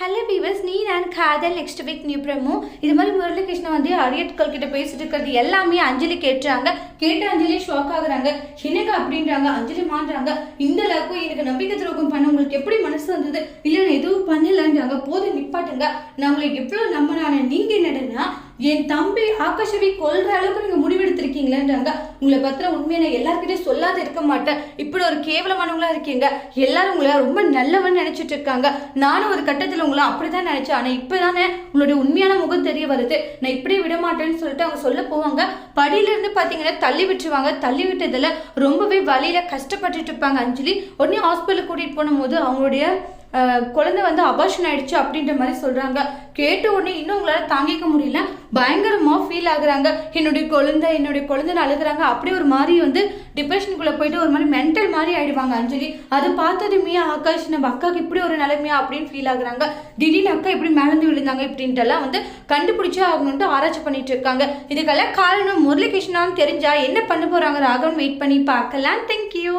Hello beavers நீ நான் காதல் நெக்ஸ்ட் வீக் நியூ பிரமோ. இது மாதிரி முரளிகிருஷ்ணன் வந்து அரியட்கள் கிட்ட பேசிட்டு இருக்கிறது எல்லாமே அஞ்சலி கேட்டுறாங்க. கேட்டு அஞ்சலி ஷாக் ஆகுறாங்க. என்னங்க அப்படின்றாங்க? அஞ்சலி மான்றாங்க இந்த அளவுக்கு எனக்கு நம்பிக்கை துரோகம் பண்ண உங்களுக்கு எப்படி மனசு வந்தது? இல்லை நான் எதுவும் பண்ணலன்றாங்க. போதும் நிப்பாட்டுங்க. நான் உங்களை எவ்வளோ நம்பினானே நீ என் தம்பி ஆகாஷவி கொல்ற அளவுக்கு நீங்க முடிவெடுத்திருக்கீங்களேன்றாங்க. உங்களை பத்திர உண்மையை நான் எல்லாருக்கிட்டையும் சொல்லாத இருக்க மாட்டேன். இப்படி ஒரு கேவலமானவங்களா இருக்கீங்க. எல்லாரும் உங்களை ரொம்ப நல்லவன் நினைச்சிட்டு இருக்காங்க. நானும் ஒரு கட்டத்தில் உங்களை அப்படிதான் நினைச்சேன். ஆனா இப்பதானே உங்களுடைய உண்மையான முகம் தெரிய வருது. நான் இப்படியே விட மாட்டேன்னு சொல்லிட்டு அவங்க சொல்ல போவாங்க. படியில இருந்து பாத்தீங்கன்னா தள்ளி விட்டுருவாங்க. தள்ளி விட்டதுல ரொம்பவே வழியில கஷ்டப்பட்டுட்டு இருப்பாங்க அஞ்சலி. உடனே ஹாஸ்பிட்டல் கூட்டிட்டு போகும்போது அவங்களுடைய குழந்தை வந்து அபார்ஷன் ஆயிடுச்சு அப்படின்ற மாதிரி சொல்றாங்க. கேட்ட உடனே இன்னும் உங்களால தாங்கிக்க முடியல. பயங்கரமா ஃபீல் ஆகுறாங்க. என்னுடைய குழந்தை என்னுடைய குழந்தைன்னு அழுகுறாங்க. அப்படி ஒரு மாதிரி வந்து டிப்ரெஷனுக்குள்ள போயிட்டு ஒரு மாதிரி மென்டல் மாதிரி ஆயிடுவாங்க அஞ்சலி. அதை பார்த்ததுமே ஆகாஷ் நம்ம அக்காவுக்கு இப்படி ஒரு நிலைமையா அப்படின்னு ஃபீல் ஆகுறாங்க. திடீர்னு அக்கா இப்படி மேலந்து விழுந்தாங்க இப்படின்ட்டு எல்லாம் வந்து அவங்க வந்து ஆராய்ச்சி பண்ணிட்டு இருக்காங்க. இதுக்கெல்லாம் காரணம் முரளிகிருஷ்ணான்னு தெரிஞ்சா என்ன பண்ண போறாங்க? ராகவன் வெயிட் பண்ணி பார்க்கலாம். தேங்க்யூ